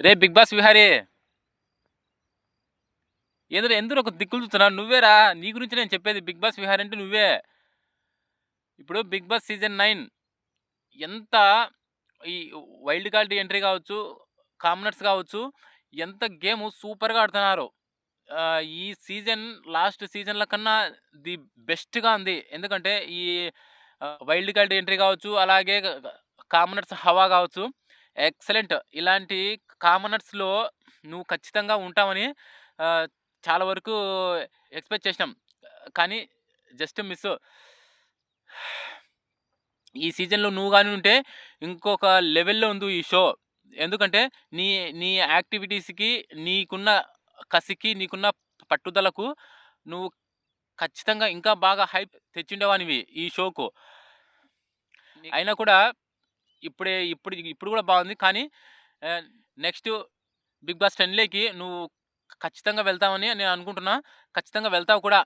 రే big boss Vihari. ఏదో ఎందుకు ఒక దిక్కులు చూస్తున్నావు? నువ్వేరా? నీ గురించి నేను చెప్పేది బిగ్ బాస్ విహారీ అంటే నువ్వే. ఇప్పుడు బిగ్ బాస్ సీజన్ నైన్ ఎంత ఈ వైల్డ్ కార్డ్ ఎంట్రీ కావచ్చు కామనర్స్ కావచ్చు ఎంత గేమ్ సూపర్గా ఆడుతున్నారు. ఈ సీజన్ లాస్ట్ సీజన్ల కన్నా ది బెస్ట్గా ఉంది. ఎందుకంటే ఈ వైల్డ్ కార్డ్ ఎంట్రీ కావచ్చు అలాగే కామనర్స్ హవా కావచ్చు ఎక్సలెంట్. ఇలాంటి కామనర్స్లో నువ్వు ఖచ్చితంగా ఉంటావని చాలా వరకు ఎక్స్పెక్ట్ చేసినాం. కానీ జస్ట్ మిస్. ఈ సీజన్లో నువ్వు కానీ ఉంటే ఇంకొక లెవెల్లో ఉంది ఈ షో. ఎందుకంటే నీ నీ యాక్టివిటీస్కి నీకున్న కసికి నీకున్న పట్టుదలకు నువ్వు ఖచ్చితంగా ఇంకా బాగా హైప్ తెచ్చిండేవానివి ఈ షోకు. అయినా కూడా ఇప్పుడే ఇప్పుడు ఇప్పుడు కూడా బాగుంది. కానీ నెక్స్ట్ బిగ్ బాస్ టెన్లోకి నువ్వు ఖచ్చితంగా వెళ్తావని నేను అనుకుంటున్నా. ఖచ్చితంగా వెళ్తావు కూడా.